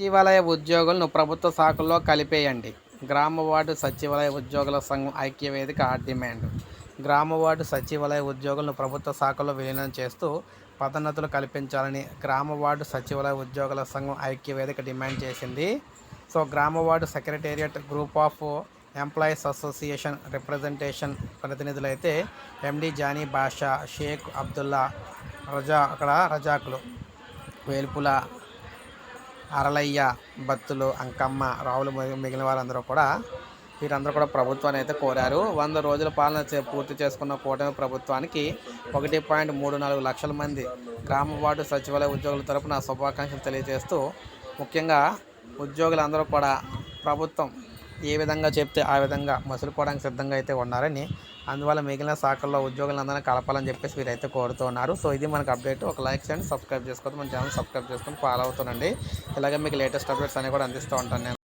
సచివాలయ ఉద్యోగులను ప్రభుత్వ శాఖల్లో కలిపేయండి. గ్రామ వార్డు సచివాలయ ఉద్యోగుల సంఘం ఐక్యవేదిక డిమాండ్. గ్రామ వార్డు సచివాలయ ఉద్యోగులను ప్రభుత్వ శాఖల్లో విలీనం చేస్తూ పదోన్నతులు కల్పించాలని గ్రామ వార్డు సచివాలయ ఉద్యోగుల సంఘం ఐక్యవేదిక డిమాండ్ చేసింది. సో గ్రామ ward secretariat group of employees association representation ప్రతినిధులైతే MD Jani Basha Shaik Abdullah Raza అక్కడ రజాకులు వేల్పుల అరలయ్య బత్తులు అంకమ్మ రావులు మిగిలిన వారందరూ కూడా వీరందరూ కూడా ప్రభుత్వాన్ని అయితే కోరారు. వంద రోజుల పాలన చే- పూర్తి చేసుకున్న కూటమి ప్రభుత్వానికి ఒకటి పాయింట్ మూడు నాలుగు లక్షల మంది గ్రామ వార్డు సచివాలయ ఉద్యోగుల తరపున శుభాకాంక్షలు తెలియజేస్తూ ముఖ్యంగా ఉద్యోగులందరూ కూడా ప్రభుత్వం ఏ విధంగా చెప్తే ఆ విధంగా మసులుకోవడానికి సిద్ధంగా అయితే ఉన్నారని అందువల్ల మిగిలిన శాఖల్లో ఉద్యోగులందరినీ కలపాలని చెప్పేసి వీరైతే కోరుతున్నారు సో ఇది మనకు అప్డేట్. ఒక లైక్ చేయండి సబ్స్క్రైబ్ చేసుకోవద్దు. మన ఛానల్ సబ్స్క్రైబ్ చేసుకొని ఫాలో అవుతానండి ఇలాగే మీకు లేటెస్ట్ అప్డేట్స్ అన్నీ కూడా అందిస్తూ ఉంటాను నేను.